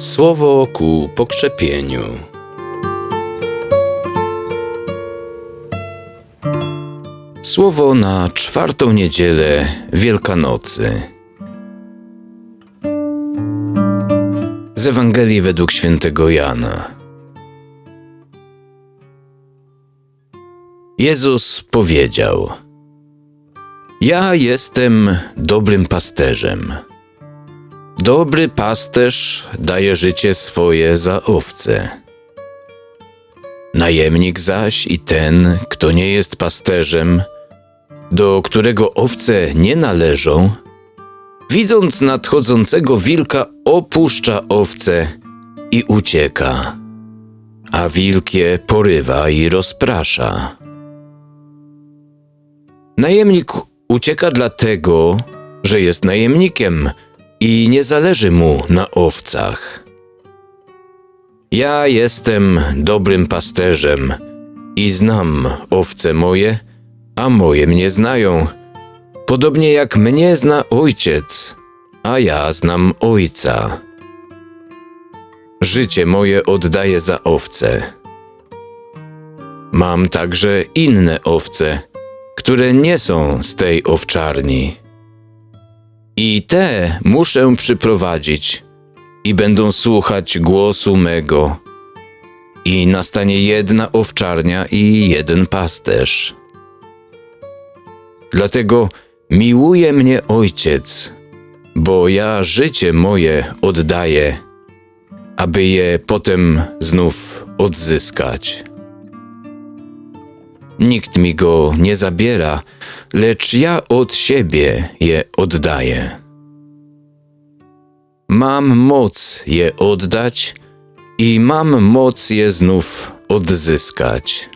Słowo ku pokrzepieniu. Słowo na czwartą niedzielę Wielkanocy. Z Ewangelii według świętego Jana. Jezus powiedział: Ja jestem dobrym pasterzem. Dobry pasterz daje życie swoje za owce. Najemnik zaś i ten, kto nie jest pasterzem, do którego owce nie należą, widząc nadchodzącego wilka, opuszcza owce i ucieka, a wilk je porywa i rozprasza. Najemnik ucieka dlatego, że jest najemnikiem i nie zależy mu na owcach. Ja jestem dobrym pasterzem i znam owce moje, a moje mnie znają, podobnie jak mnie zna ojciec, a ja znam ojca. Życie moje oddaję za owce. Mam także inne owce, które nie są z tej owczarni. I te muszę przyprowadzić, i będą słuchać głosu mego. I nastanie jedna owczarnia i jeden pasterz. Dlatego miłuje mnie Ojciec, bo ja życie moje oddaję, aby je potem znów odzyskać. Nikt mi go nie zabiera, lecz ja od siebie je oddaję. Mam moc je oddać i mam moc je znów odzyskać.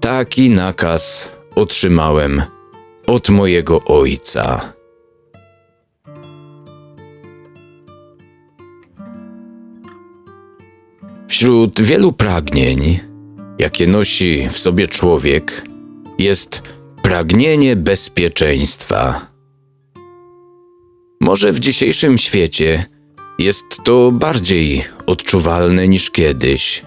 Taki nakaz otrzymałem od mojego Ojca. Wśród wielu pragnień, jakie nosi w sobie człowiek, jest pragnienie bezpieczeństwa. Może w dzisiejszym świecie jest to bardziej odczuwalne niż kiedyś.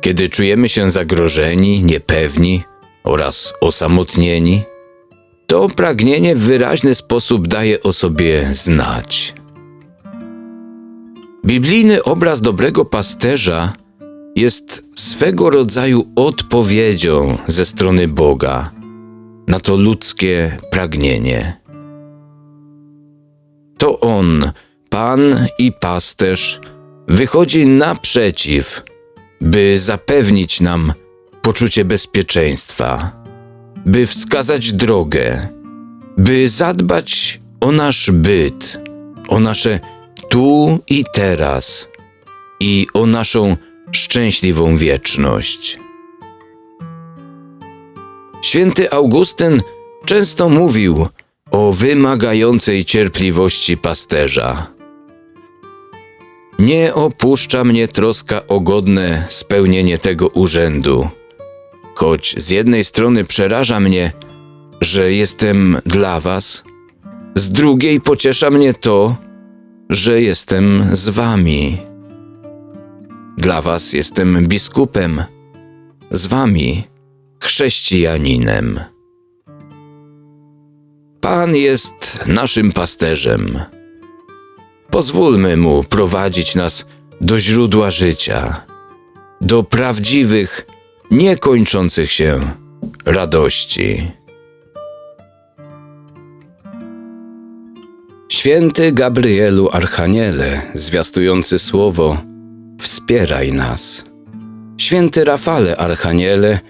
Kiedy czujemy się zagrożeni, niepewni oraz osamotnieni, to pragnienie w wyraźny sposób daje o sobie znać. Biblijny obraz dobrego pasterza jest swego rodzaju odpowiedzią ze strony Boga na to ludzkie pragnienie. To On, Pan i pasterz, wychodzi naprzeciw, by zapewnić nam poczucie bezpieczeństwa, by wskazać drogę, by zadbać o nasz byt, o nasze tu i teraz i o naszą szczęśliwą wieczność. Święty Augustyn często mówił o wymagającej cierpliwości pasterza. Nie opuszcza mnie troska o godne spełnienie tego urzędu, choć z jednej strony przeraża mnie, że jestem dla was, z drugiej pociesza mnie to, że jestem z wami. Dla was jestem biskupem, z wami chrześcijaninem. Pan jest naszym pasterzem. Pozwólmy mu prowadzić nas do źródła życia, do prawdziwych, niekończących się radości. Święty Gabrielu Archaniele, zwiastujący słowo, wspieraj nas. Święty Rafale Archaniele,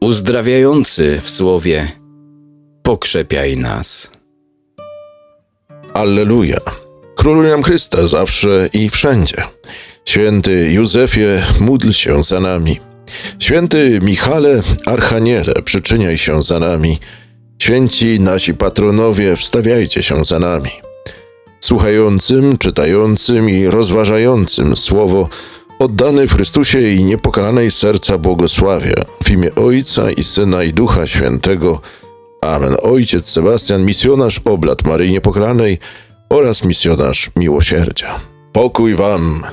uzdrawiający w słowie, pokrzepiaj nas. Alleluja. Króluj nam Chrysta zawsze i wszędzie. Święty Józefie, módl się za nami. Święty Michale, Archaniele, przyczyniaj się za nami. Święci nasi patronowie, wstawiajcie się za nami słuchającym, czytającym i rozważającym słowo oddany w Chrystusie i niepokalanej serca błogosławia. W imię Ojca i Syna i Ducha Świętego. Amen. Ojciec Sebastian, misjonarz oblat Maryi Niepokalanej oraz misjonarz miłosierdzia. Pokój Wam!